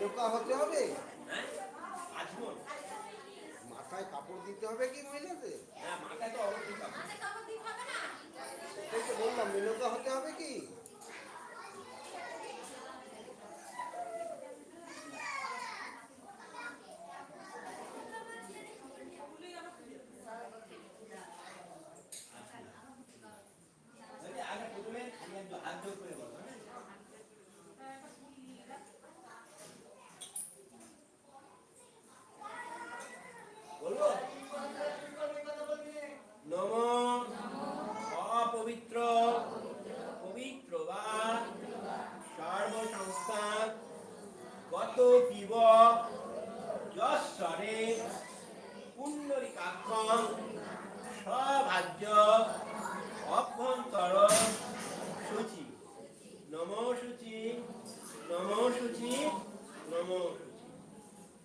মেনকা হতে হবে? মাথায় কাপড় দিতে হবে কি মহিলাদের? হ্যাঁ মাথায় তো পিব যশ্বরে পুণ্ডরিকাক্ষম সভাজ্য অভ্যন্তর সূচি নম সূচি নম সূচি নম সূচি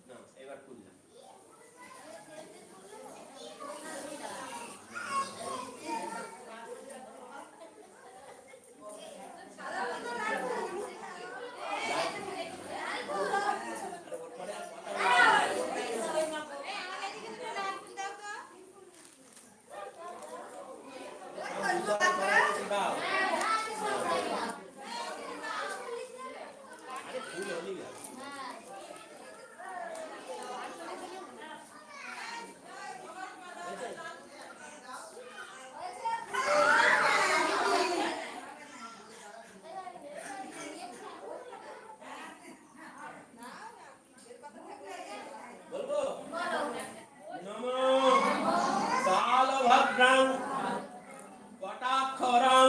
না এবার খুললাম দাও আরে ফুল হলি গেল বলব নম বালভদ্রং কটাক্ষরং,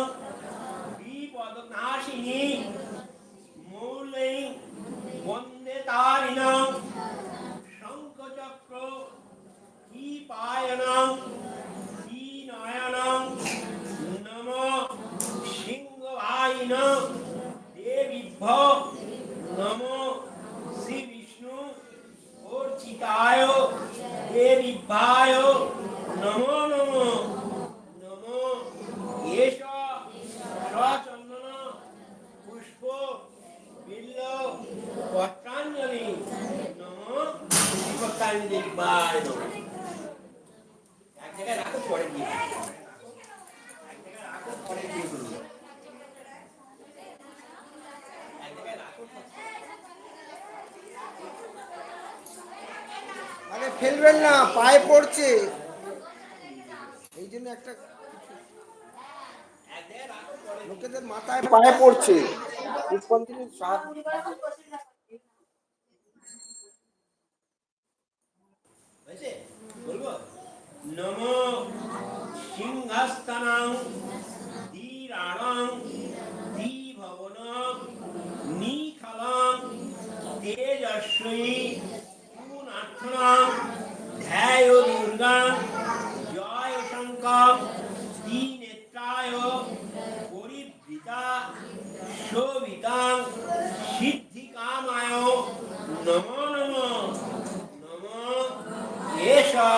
বিপদনাশিনী, মূলে বন্দে তারিণং, শঙ্খচক্র, কীপায়নং নয়নং নম সিংহবাহিন, দেবীভ্য নম শ্রী বিষ্ণু অর্চিতায় দেবীভায় নমো নমো। নমো। এষ সচন্দন পুষ্প, বিল্ল, পত্রাঞ্জলি। নমো। শিবকালী দেবায় নমঃ। এক পরে দিও। এক ফেলবেন না, পায়ে পড়ছে। এই জন্য একটা লোকেদের মাথায় পায়ে পড়ছে। পুষ্পাঞ্জলি সাত বলব? নম সিংহাস্তানাং ধীরাণং ধীভবনং নিখলং তেজস্বী ধ্যায় দুর্গা দীনেত্রায় পরিবৃতা শোভিতাং সিদ্ধি কামায়। নম নম। নম। এষা